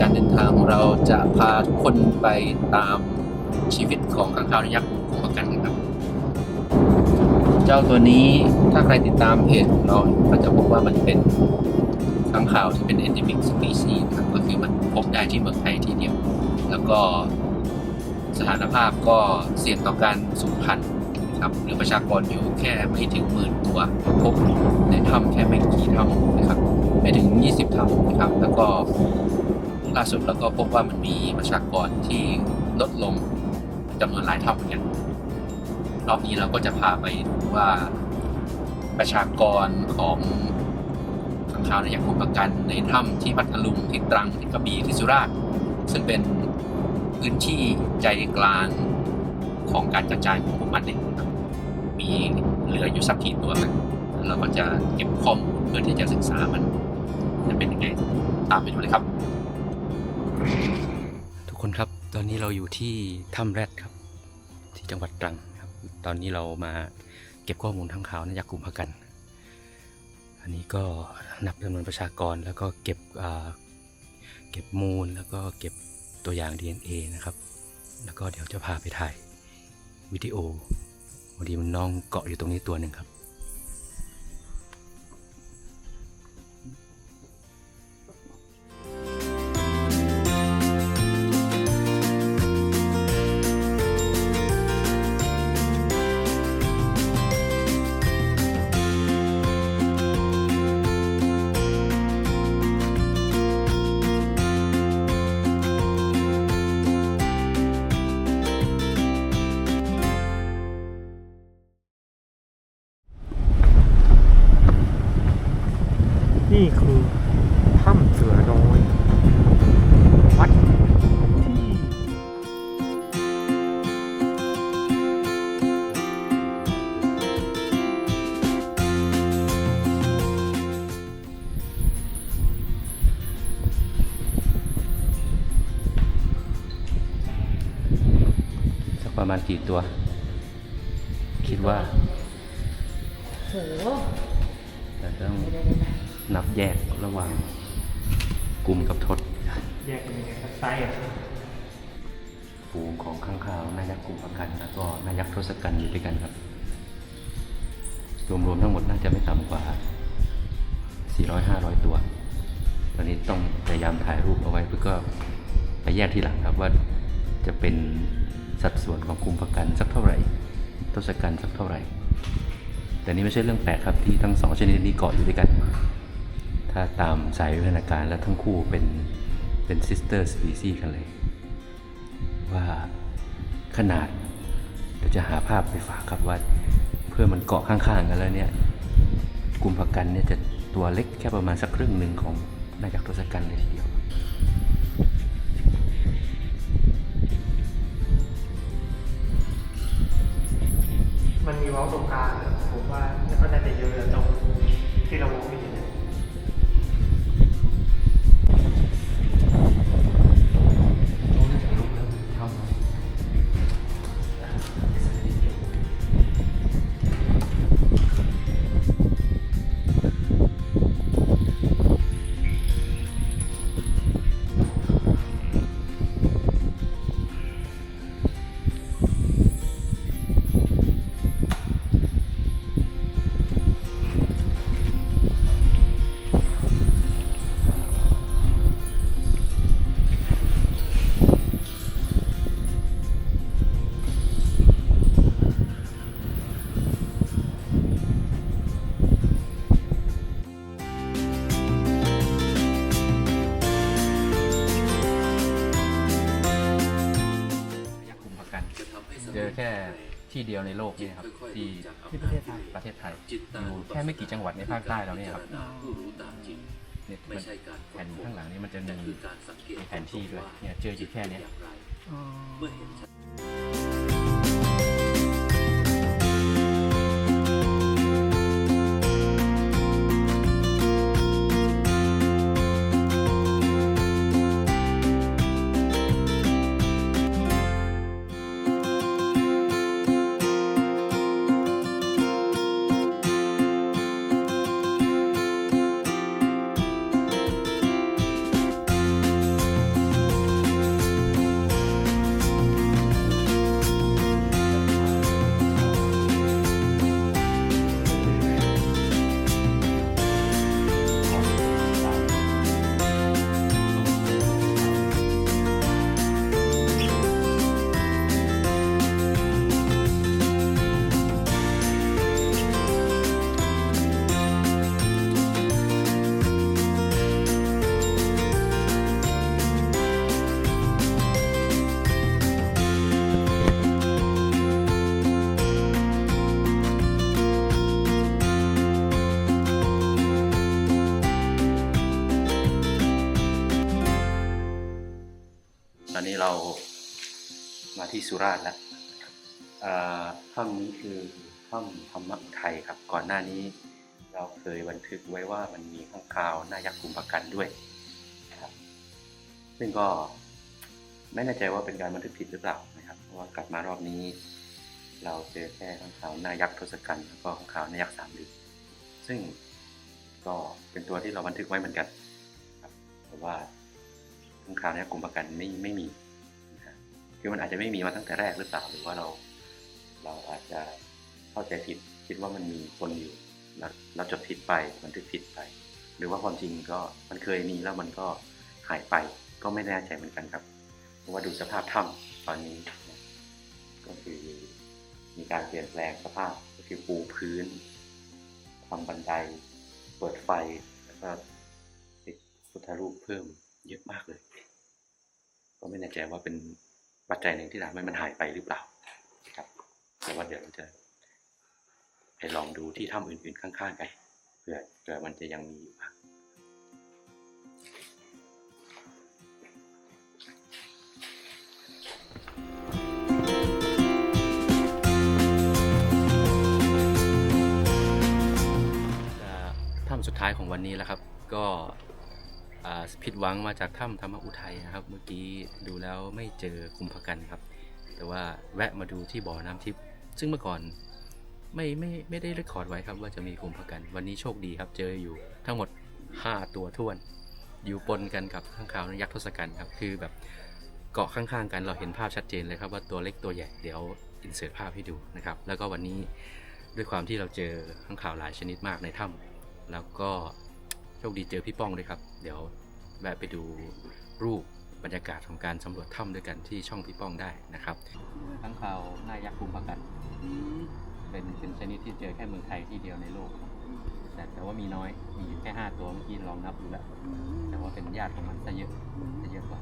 การเดินทางของเราจะพาทุกคนไปตามชีวิตของข้างคาวนยักษ์กลุ่มประกันกันครับ เจ้าตัวนี้ถ้าใครติดตามเพจของเราก็จะพบว่ามันเป็นข้างคาวที่เป็น endemic species นะครับก็คือมันพบได้ที่เมืองไทยทีเดียว แล้วก็สถานภาพก็เสี่ยงต่อการสูญพันธุ์นะครับหรือประชากรอยู่แค่ไม่ถึงหมื่นตัวพบในถ้ำแค่ไม่กี่ถ้ำนะครับไม่ถึง 20ถ้ำนะครับ แล้วก็ ล่าสุดเราก็พบว่ามันมีประชากรที่ลดลงจำนวนหลายเท่าเหมือนกันรอบนี้เราก็จะพาไปดูว่าประชากรของข้างคาวในยักษ์คุประกันในถ้ำที่พัทลุงที่ตรังที่กระบี่ที่สุราษฎร์ซึ่งเป็นพื้นที่ใจกลางของการกระจายของพวกมันเนี่ยมีเหลืออยู่สักกี่ตัวกันเราก็จะเก็บข้อมูลเพื่อที่จะศึกษามันจะเป็นยังไงตามไปดูเลยครับ ทุกคนครับตอนนี้เราอยู่ที่ถ้ำแรดครับ ที่จังหวัดตรังครับ ตอนนี้เรามาเก็บข้อมูลทั้งข่าวนะยักษ์กลุ่มพกัน อันนี้ก็นับจำนวนประชากรแล้วก็เก็บเก็บมูลแล้วก็เก็บตัวอย่าง DNA นะครับ แล้วก็เดี๋ยวจะพาไปถ่ายวิดีโอพอดีมันน้องเกาะอยู่ตรงนี้ตัวหนึ่งครับ ณกี่ตัว คิดว่าโหจะต้องนับแยกระหว่างกลุ่มกับทศแยกเป็นยังไงครับไซส์อะฝูงของข้างข่าวนายักษ์กลุ่มประกันแล้วก็นายักษ์ทศกัณฐ์อยู่ด้วยกันครับ รวมๆทั้งหมดน่าจะไม่ต่ำกว่า 400-500 ตัว ตอนนี้ต้องพยายามถ่ายรูปเอาไว้เพื่อก็ไปแยกทีหลังครับว่าจะเป็น สัดส่วนของกลุ่มประกันสักเท่าไหร่ทศกัณฐ์สักเท่าไหร่ แต่นี่ไม่ใช่เรื่องแปลกครับที่ทั้งสองชนิดนี้เกาะอยู่ด้วยกัน ถ้าตามสายวิวัฒนาการแล้วทั้งคู่เป็นเป็น sister species กันเลย ว่าขนาดเดี๋ยวจะหาภาพไปฝากครับว่าเพื่อมันเกาะข้างๆกันแล้วเนี่ยกลุ่มผักกันเนี่ยจะตัวเล็กแค่ประมาณสักครึ่งหนึ่งของนายักษ์ทศกัณฐ์เลยทีเดียว มันมีเว้าตรงกลางผมว่าก็น่าจะเยอะตรงที่เรามองไม่เห็น แค่ที่เดียวในโลกนี่ครับที่ที่ประเทศไทยประเทศไทยอยู่แค่ไม่กี่จังหวัดในภาคใต้เราเนี่ยครับเนี่ยมันแผ่นข้างหลังนี้มันจะมีมีแผนที่ด้วยเนี่ยเจออยู่แค่เนี้ยอ๋อมาที่ สุราษฎร์แล้วเอ่อถ้ำนี้คือถ้ำธรรมอุทัยครับ ก่อนหน้านี้เราเคยบันทึกไว้ว่ามันมีข้างคาวหน้ายักษ์กุมภกันด้วยครับ ซึ่งก็ไม่แน่ใจว่าเป็นการบันทึกผิดหรือเปล่านะครับเพราะว่ากลับมารอบนี้ เราเจอแค่ข้างคาวหน้ายักษ์ทศกัณฐ์แล้วก็ข้างคาวหน้ายักษ์สามฤทธิ์ซึ่งก็เป็นตัวที่เราบันทึกไว้เหมือนกันครับแต่ว่าข้างคาวหน้ายักษ์กุมภกันไม่ไม่มี คือมันอาจจะไม่มีมาตั้งแต่แรกหรือเปล่าหรือว่าเรา เราอาจจะเข้าใจผิดคิดว่ามันมีคนอยู่แล้วเราจดผิดไปบันทึกผิดไป หรือว่าความจริงก็มันเคยมีแล้วมันก็หายไปก็ไม่แน่ใจเหมือนกันครับ เพราะว่าดูสภาพถ้ำตอนนี้ ก็คือมีการเปลี่ยนแปลงสภาพก็คือปูพื้นทำบันไดเปิดไฟแล้วก็ติดพุทธรูปเพิ่มเยอะมากเลย ก็ไม่แน่ใจว่าเป็น ปัจจัยหนึ่งที่ทำให้มันหายไปหรือเปล่าครับแต่ว่าเดี๋ยวเราจะไปลองดูที่ถ้ำอื่นๆข้างๆกันเผื่อเผื่อมันจะยังมีอยู่บ้างถ้ำสุดท้ายของวันนี้แล้วครับ ก็ ผิดหวังมาจากถ้ำธรรมอุทัยนะครับ เมื่อกี้ดูแล้วไม่เจอคุมพกันครับ แต่ว่าแวะมาดูที่บ่อน้ำทิพย์ซึ่งเมื่อก่อนไม่ไม่ไม่ได้เรคคอร์ดไว้ครับว่าจะมีคุมพกัน วันนี้โชคดีครับเจออยู่ทั้งหมด 5 ตัวท้วน อยู่ปนกันกับข้างคาวยักษ์ทศกัณฐ์ครับคือแบบเกาะข้างๆกันเราเห็นภาพชัดเจนเลยครับว่าตัวเล็กตัวใหญ่เดี๋ยวอินเสิร์ตภาพให้ดูนะครับแล้วก็วันนี้ด้วยความที่เราเจอข้างคาวหลายชนิดมากในถ้ำแล้วก็ คดีเจอพี่ป้องด้วยครับ เดี๋ยวแวะไปดูรูปบรรยากาศของการสำรวจถ้ำด้วยกันที่ช่องพี่ป้องได้นะครับทั้งข่าวหน้ายักษ์คุมประกันเป็นเป็นชนิดที่เจอแค่เมืองไทยที่เดียวในโลก แต่แต่ว่ามีน้อยมีอยู่แค่ 5 ตัวเมื่อกี้ลองนับดูแล้วแต่ว่าเป็นญาติของมันซะเยอะซะเยอะกว่า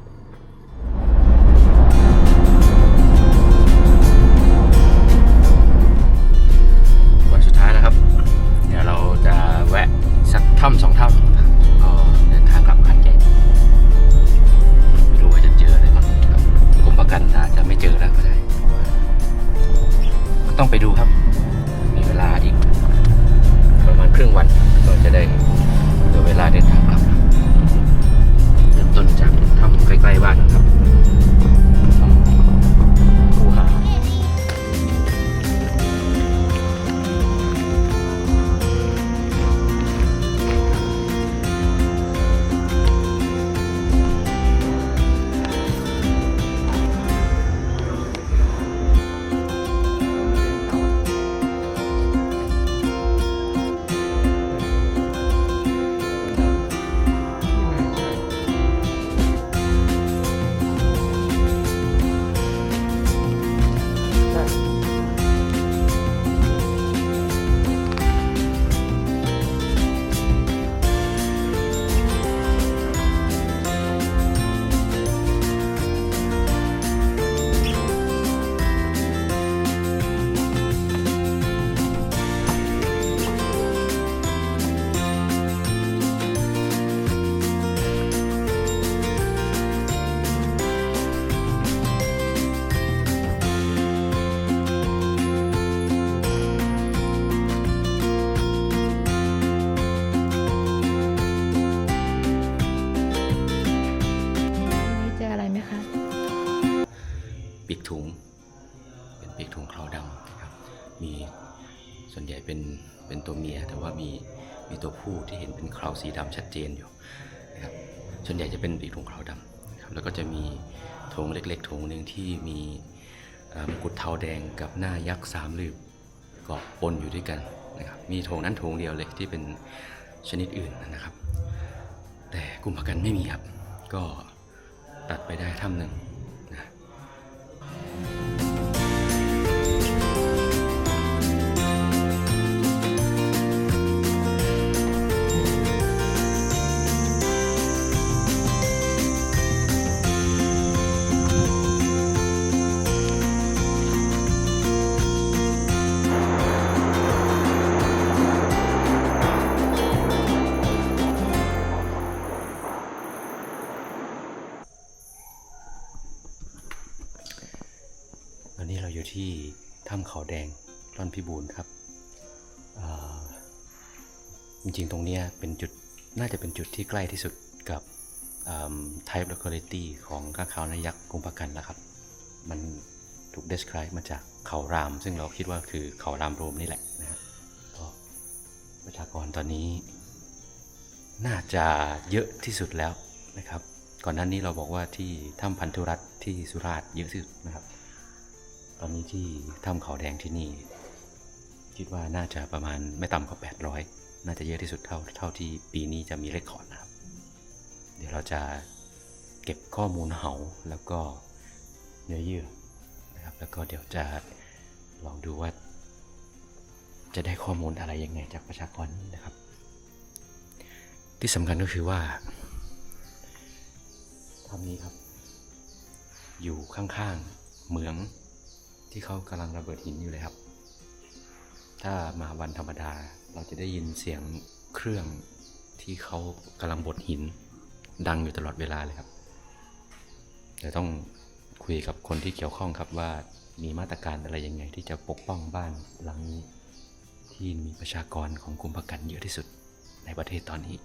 ถุง เป็นปีกถุงคราดำนะครับ มีส่วนใหญ่เป็นเป็นตัวเมีย แต่ว่ามีมีตัวผู้ที่เห็นเป็นคราสีดำชัดเจนอยู่นะครับ ส่วนใหญ่จะเป็นปีกถุงคราดำนะครับ แล้วก็จะมีธงเล็กๆธงหนึ่งที่มีมกุฎเทาแดงกับหน้ายักษ์สามลืบเกาะปนอยู่ด้วยกันนะครับ มีธงนั้นธงเดียวเลยที่เป็นชนิดอื่นนะครับ แต่กลุ่มประกันไม่มีครับ ก็ตัดไปได้ถ้ำหนึ่ง ริงๆ ตรงนี้เป็นจุดน่าจะเป็นจุดที่ใกล้ที่สุดกับ type locality ของข้างคาวนายักษ์กุมภกันนะครับ มันถูก describe มาจากเขาราม ซึ่งเราคิดว่าคือเขารามโรมนี่แหละนะครับก็ประชากรตอนนี้ น่าจะเยอะที่สุดแล้วนะครับ ก่อนหน้านี้เราบอกว่าที่ถ้ำพันธุรัตที่สุราษฎร์เยอะที่สุดนะครับ ตอนนี้ที่ถ้ำเขาแดงที่นี่ คิดว่าน่าจะประมาณไม่ต่ำกว่า800 น่าจะเยอะที่สุดเท่าเท่าที่ปีนี้จะมีเรคคอร์ดนะครับ เดี๋ยวเราจะเก็บข้อมูลเหาแล้วก็เนื้อเยื่อนะครับ แล้วก็เดี๋ยวจะลองดูว่า จะได้ข้อมูลอะไรยังไงจากประชากรนี้นะครับ ที่สำคัญก็คือว่าถ้ำนี้ครับ อยู่ข้างๆเหมืองที่เขากำลังระเบิดหินอยู่เลยครับ ถ้ามาวันธรรมดา เราจะได้ยินเสียงเครื่องที่เขากำลังบดหิน ดังอยู่ตลอดเวลาเลยครับเดี๋ยวต้องคุยกับคนที่เกี่ยวข้องครับว่ามีมาตรการอะไรยังไง ที่จะปกป้องบ้านหลังนี้ ที่มีประชากรของกลุ่มประกันเยอะที่สุดในประเทศตอนนี้